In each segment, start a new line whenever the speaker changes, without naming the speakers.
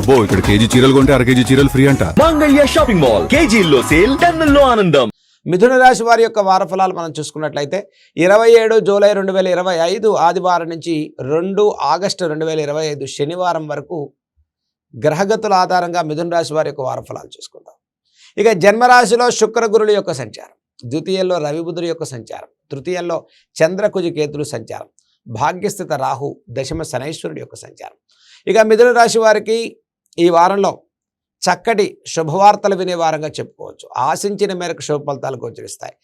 అబ్బో ఇక్కడ కేజీ చీరలు కొంటే అర కేజీ చీరలు ఫ్రీ అంట.
Mangalya shopping mall. కేజీల్లో సేల్ టన్నుల్లో ఆనందం.
మిథున రాశి వారి యొక్క వారఫలాలు మనం చూసుకున్నట్లయితే ఇరవై ఏడు జూలై రెండు వేల ఇరవై ఐదు ఆదివారం నుంచి రెండు ఆగస్టు రెండు వేల ఇరవై ఐదు శనివారం వరకు గ్రహగతుల ఆధారంగా మిథున రాశి వారి యొక్క వారఫలాలు చూసుకుందాం. ఇక జన్మరాశిలో శుక్ర గురుల యొక్క సంచారం ద్వితీయంలో రవి బుధుడి యొక్క సంచారం తృతీయంలో చంద్రకుజి కేతులు సంచారం భాగ్యస్థిత రాహు దశమ శనైశ్వరుడి యొక్క సంచారం. ఇక మిథున రాశి వారికి ఈ వారంలో చక్కటి శుభవార్తలు వినే వారంగా చెప్పుకోవచ్చు. ఆశించిన మేరకు శుభ ఫలితాలు గోచరిస్తాయి.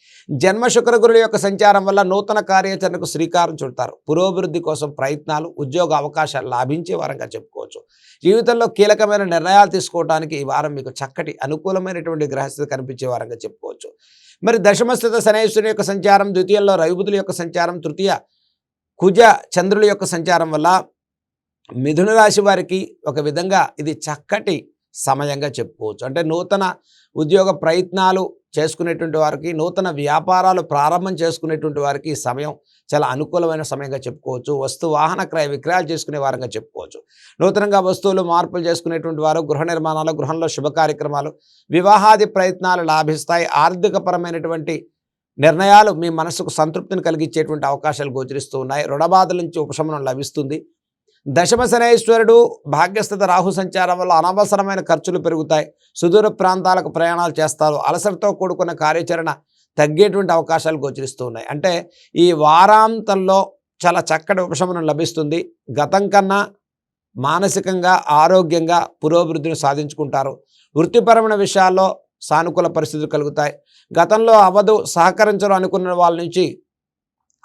జన్మ శుక్రగురుల యొక్క సంచారం వల్ల నూతన కార్యాచరణకు శ్రీకారం చుడతారు. పురోభివృద్ధి కోసం ప్రయత్నాలు ఉద్యోగ అవకాశాలు లాభించే వారంగా చెప్పుకోవచ్చు. జీవితంలో కీలకమైన నిర్ణయాలు తీసుకోవడానికి ఈ వారం మీకు చక్కటి అనుకూలమైనటువంటి గ్రహస్థితి కనిపించే వారంగా చెప్పుకోవచ్చు. మరి దశమస్థిత శనేశ్వరుని యొక్క సంచారం ద్వితీయంలో రవిబుధుల యొక్క సంచారం తృతీయ కుజ చంద్రుల యొక్క సంచారం వల్ల మిథున రాశి వారికి ఒక విధంగా ఇది చక్కటి సమయంగా చెప్పుకోవచ్చు. అంటే నూతన ఉద్యోగ ప్రయత్నాలు చేసుకునేటువంటి వారికి నూతన వ్యాపారాలు ప్రారంభం చేసుకునేటువంటి వారికి ఈ సమయం చాలా అనుకూలమైన సమయంగా చెప్పుకోవచ్చు. వస్తు వాహన క్రయ విక్రయాలు చేసుకునే వారంగా చెప్పుకోవచ్చు. నూతనంగా వస్తువులు మార్పులు చేసుకునేటువంటి వారు గృహ నిర్మాణాలు గృహంలో శుభ కార్యక్రమాలు వివాహాది ప్రయత్నాలు లాభిస్తాయి. ఆర్థికపరమైనటువంటి నిర్ణయాలు మీ మనసుకు సంతృప్తిని కలిగించేటువంటి అవకాశాలు గోచరిస్తూ ఉన్నాయి. రుణబాధల నుంచి ఉపశమనం లభిస్తుంది. దశమ శనేశ్వరుడు భాగ్యస్థిత రాహు సంచారం వల్ల అనవసరమైన ఖర్చులు పెరుగుతాయి. సుదూర ప్రాంతాలకు ప్రయాణాలు చేస్తారు. అలసటతో కూడుకున్న కార్యాచరణ తగ్గేటువంటి అవకాశాలు గోచరిస్తూ ఉన్నాయి. అంటే ఈ వారాంతంలో చాలా చక్కటి ఉపశమనం లభిస్తుంది. గతం కన్నా మానసికంగా ఆరోగ్యంగా పురోభివృద్ధిని సాధించుకుంటారు. వృత్తిపరమైన విషయాల్లో సానుకూల పరిస్థితులు కలుగుతాయి. గతంలో అవధు సహకరించడం అనుకున్న వాళ్ళ నుంచి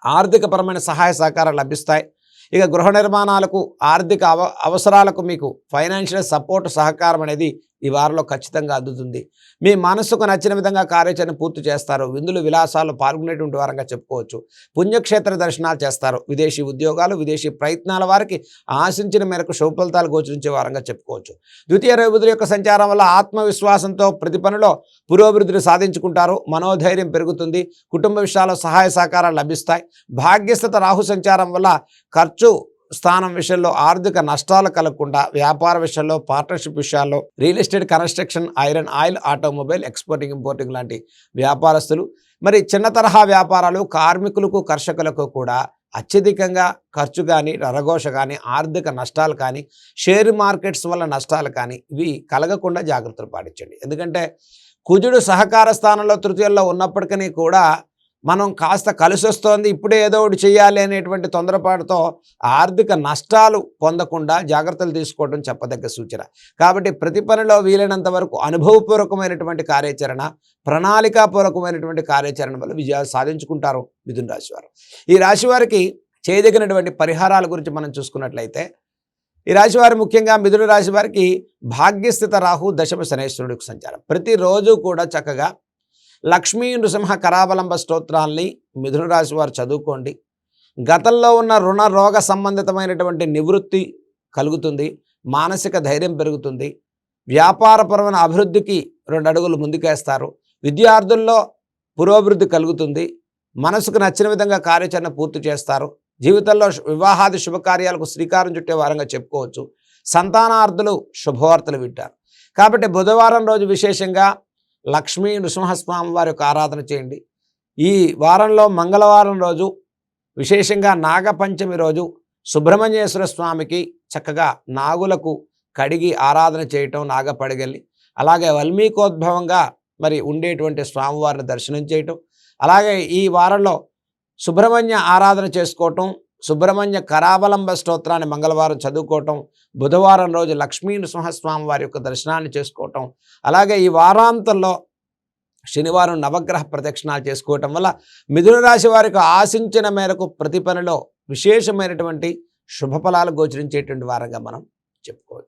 ఆర్థికపరమైన సహాయ సహకారాలు లభిస్తాయి. ఇక గృహ నిర్మాణాలకు ఆర్థిక అవ అవసరాలకు మీకు ఫైనాన్షియల్ సపోర్ట్ సహకారం అనేది ఈ వారంలో ఖచ్చితంగా అందుతుంది. మీ మనసుకు నచ్చిన విధంగా కార్యాచరణ పూర్తి చేస్తారు. విందులు విలాసాలు పాల్గొనేటువంటి వారంగా చెప్పుకోవచ్చు. పుణ్యక్షేత్ర దర్శనాలు చేస్తారు. విదేశీ ఉద్యోగాలు విదేశీ ప్రయత్నాల వారికి ఆశించిన మేరకు శుభ ఫలితాలు గోచరించే వారంగా చెప్పుకోవచ్చు. ద్వితీయ రవిబుధుల యొక్క సంచారం వల్ల ఆత్మవిశ్వాసంతో ప్రతి పనిలో పురోభివృద్ధిని సాధించుకుంటారు. మనోధైర్యం పెరుగుతుంది. కుటుంబ విషయాల్లో సహాయ సహకారాలు లభిస్తాయి. భాగ్యస్థత రాహు సంచారం వల్ల ఖర్చు స్థానం విషయంలో ఆర్థిక నష్టాలు కలగకుండా వ్యాపార విషయంలో పార్ట్నర్షిప్ విషయాల్లో real estate construction iron oil automobile exporting importing లాంటి వ్యాపారస్తులు మరి చిన్న తరహా వ్యాపారాలు కార్మికులకు కర్షకులకు కూడా అత్యధికంగా ఖర్చు కానీ రరఘోష కానీ ఆర్థిక నష్టాలు కానీ షేర్ మార్కెట్స్ వల్ల నష్టాలు కానీ ఇవి కలగకుండా జాగ్రత్తలు పాటించండి. ఎందుకంటే కుజుడు సహకార స్థానంలో తృతీయంలో ఉన్నప్పటికీ కూడా మనం కాస్త కలిసి వస్తోంది ఇప్పుడే ఏదో ఒకటి చేయాలి అనేటువంటి తొందరపాటుతో ఆర్థిక నష్టాలు పొందకుండా జాగ్రత్తలు తీసుకోవడం చెప్పదగ్గ సూచన. కాబట్టి ప్రతి పనిలో వీలైనంత వరకు అనుభవపూర్వకమైనటువంటి కార్యాచరణ ప్రణాళికాపూర్వకమైనటువంటి కార్యాచరణ వల్ల విజయాలు సాధించుకుంటారు మిథున రాశివారు ఈ రాశి వారికి చేయదగినటువంటి పరిహారాల గురించి మనం చూసుకున్నట్లయితే ఈ రాశివారు ముఖ్యంగా మిథున రాశి వారికి భాగ్యస్థిత రాహు దశమ శనేశ్వరుడికి సంచారం. ప్రతిరోజు కూడా చక్కగా లక్ష్మీ నృసింహ కరావలంబ స్తోత్రాల్ని మిథునరాశి వారు చదువుకోండి. గతంలో ఉన్న రుణ రోగ సంబంధితమైనటువంటి నివృత్తి కలుగుతుంది మానసిక ధైర్యం పెరుగుతుంది వ్యాపారపరమైన అభివృద్ధికి రెండు అడుగులు ముందుకేస్తారు విద్యార్థుల్లో పురోభివృద్ధి కలుగుతుంది మనసుకు నచ్చిన విధంగా కార్యాచరణ పూర్తి చేస్తారు జీవితంలో వివాహాది శుభకార్యాలకు శ్రీకారం చుట్టే వారంగా చెప్పుకోవచ్చు సంతానార్థులు శుభవార్తలు వింటారు. కాబట్టి బుధవారం రోజు విశేషంగా లక్ష్మీ నృసింహస్వామి వారి యొక్క ఆరాధన చేయండి. ఈ వారంలో మంగళవారం రోజు విశేషంగా నాగపంచమి రోజు సుబ్రహ్మణ్యేశ్వర స్వామికి చక్కగా నాగులకు కడిగి ఆరాధన చేయటం నాగపడిగల్లి అలాగే వల్మీకోద్భవంగా మరి ఉండేటువంటి స్వామివారిని దర్శనం చేయటం అలాగే ఈ వారంలో సుబ్రహ్మణ్య ఆరాధన చేసుకోవటం సుబ్రహ్మణ్య కరావలంబ స్తోత్రాన్ని మంగళవారం చదువుకోవటం బుధవారం రోజు లక్ష్మీ నృసింహస్వామి వారి యొక్క దర్శనాన్ని చేసుకోవటం అలాగే ఈ వారాంతంలో శనివారం నవగ్రహ ప్రదక్షిణాలు చేసుకోవటం వల్ల మిథున రాశి వారికి ఆశించిన మేరకు ప్రతి పనిలో విశేషమైనటువంటి శుభఫలాలు గోచరించేటువంటి వారంగా మనం చెప్పుకోవచ్చు.